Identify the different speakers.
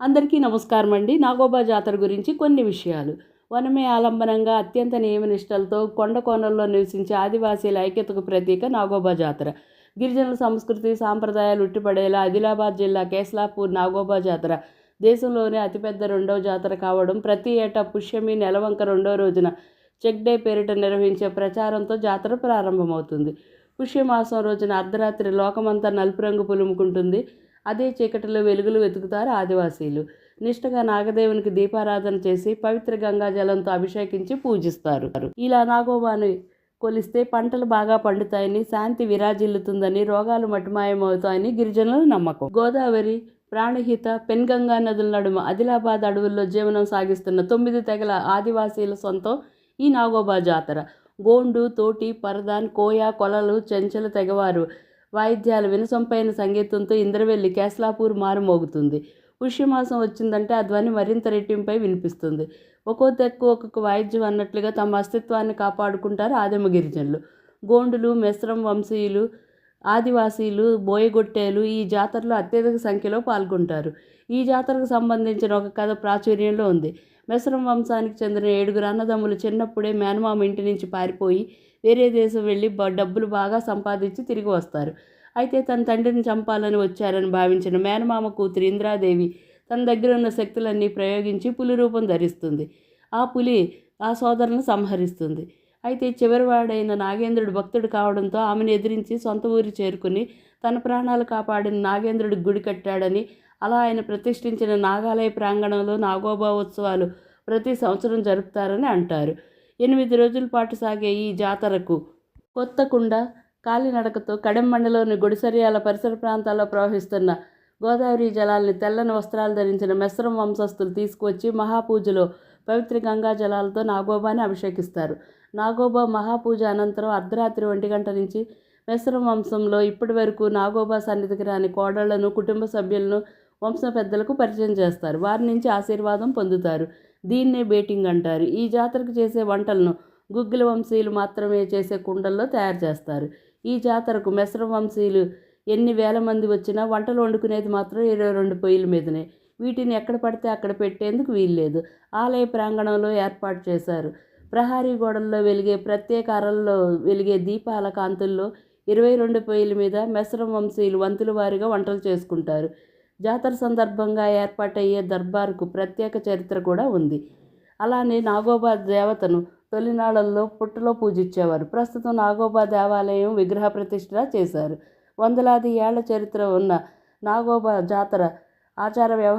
Speaker 1: అందరికీ నమస్కారం అండి. నాగోబా జాతర గురించి కొన్ని విషయాలు. వనమే ఆలంబనంగా అత్యంత నియమనిష్టలతో కొండ కోణంలో నివసించే ఆదివాసీల ఐక్యతకు ప్రతీక నాగోబా జాతర. గిరిజనుల సంస్కృతి సాంప్రదాయాలు ఉట్టిపడేలా ఆదిలాబాద్ జిల్లా కేస్లాపూర్ నాగోబా జాతర. దేశంలోనే అతిపెద్ద రెండవ జాతర కావడం ప్రతి ఏటా పుష్యమి నెలవంక రెండో రోజున చెక్ డే పేరిట నిర్వహించే ప్రచారంతో జాతర ప్రారంభమవుతుంది. పుష్యమాసం రోజున అర్ధరాత్రి లోకమంతా నలుపు రంగు పులుముకుంటుంది. అదే చీకటిలో వెలుగులు వెతుకుతారు ఆదివాసీలు. నిష్టగా నాగదేవునికి దీపారాధన చేసి పవిత్ర గంగా జలంతో అభిషేకించి పూజిస్తారు. ఇలా నాగోబాని కొలిస్తే పంటలు బాగా పండుతాయని శాంతి విరాజిల్లుతుందని రోగాలు మటుమాయమవుతాయని గిరిజనుల నమ్మకం. గోదావరి ప్రాణహిత పెన్గంగా నదుల నడుమ ఆదిలాబాద్ అడవుల్లో జీవనం సాగిస్తున్న తొమ్మిది తెగల ఆదివాసీల సొంతం ఈ నాగోబా జాతర. గోండు తోటి పరదాన్ కోయ కొలలు చెంచల తెగవారు. వాయిద్యాలు వినసొంపైన సంగీతంతో ఇంద్రవెల్లి కేస్లాపూర్ మారుమోగుతుంది. పుష్యమాసం వచ్చిందంటే ఆ ధ్వని మరింత రెట్టింపై వినిపిస్తుంది. ఒక్కో తెక్కు ఒక్కొక్క వాయిద్యం అన్నట్లుగా తమ అస్తిత్వాన్ని కాపాడుకుంటారు ఆదిమ గిరిజనులు గోండులు మెస్రం వంశీయులు ఆదివాసీలు బోయగొట్టేలు ఈ జాతరలో అత్యధిక సంఖ్యలో పాల్గొంటారు. ఈ జాతరకు సంబంధించిన ఒక కథ ప్రాచుర్యంలో ఉంది. మెసరం వంశానికి చెందిన ఏడుగురు అన్నదమ్ములు చిన్నప్పుడే మేనమామ ఇంటి నుంచి పారిపోయి వేరే దేశం వెళ్ళి డబ్బులు బాగా సంపాదించి తిరిగి వస్తారు. అయితే తన తండ్రిని చంపాలని వచ్చారని భావించిన మేనమామ కూతురు ఇంద్రాదేవి తన దగ్గర ఉన్న శక్తులన్నీ ప్రయోగించి పులి రూపం ధరిస్తుంది. ఆ పులి ఆ సోదరులను సంహరిస్తుంది. అయితే చివరివాడైన నాగేంద్రుడు భక్తుడు కావడంతో ఆమెను ఎదిరించి సొంత ఊరి చేరుకుని తన ప్రాణాలు కాపాడిన నాగేంద్రుడి గుడి కట్టాడని అలా ఆయన ప్రతిష్ఠించిన నాగాలయ ప్రాంగణంలో నాగోబా ఉత్సవాలు ప్రతి సంవత్సరం జరుపుతారని అంటారు. ఎనిమిది రోజుల పాటు సాగే ఈ జాతరకు కొత్తకుండ కాలినడకతో కడెం గుడిసరియాల పరిసర ప్రాంతాల్లో ప్రవహిస్తున్న గోదావరి జలాల్ని తెల్లని వస్త్రాలు ధరించిన మెస్రం వంశస్థులు తీసుకువచ్చి మహాపూజలో పవిత్ర గంగా జలాలతో నాగోబాని అభిషేకిస్తారు. నాగోబా మహాపూజ అనంతరం అర్ధరాత్రి ఒంటి గంట నుంచి మెస్రం వంశంలో ఇప్పటి వరకు నాగోబా సన్నిధికి రాని కోడళ్ళను కుటుంబ సభ్యులను వంశ పెద్దలకు పరిచయం చేస్తారు. వారి నుంచి ఆశీర్వాదం పొందుతారు. దీన్నే బేటింగ్ అంటారు. ఈ జాతరకు చేసే వంటలను గుగ్గిల వంశీయులు మాత్రమే చేసే కుండల్లో తయారు చేస్తారు. ఈ జాతరకు మెసరం వంశీయులు ఎన్ని వేల మంది వచ్చినా వంటలు వండుకునేది మాత్రం ఇరవై రెండు పొయ్యిల మీదనే. వీటిని ఎక్కడ పడితే అక్కడ పెట్టేందుకు వీల్లేదు. ఆలయ ప్రాంగణంలో ఏర్పాటు చేశారు. ప్రహారీ గోడల్లో వెలిగే ప్రత్యేక అరల్లో వెలిగే దీపాల కాంతుల్లో ఇరవై రెండు పొయ్యిల మీద మెసరం వంశీయులు వంతుల వారిగా వంటలు చేసుకుంటారు. జాతర సందర్భంగా ఏర్పాటయ్యే దర్బార్కు ప్రత్యేక చరిత్ర కూడా ఉంది. అలానే నాగోబా దేవతను తొలినాళ్ళల్లో పుట్టలో పూజించేవారు. ప్రస్తుతం నాగోబా దేవాలయం విగ్రహ ప్రతిష్ఠ చేశారు. వందలాది ఏళ్ళ చరిత్ర ఉన్న నాగోబా జాతర ఆచార వ్యవ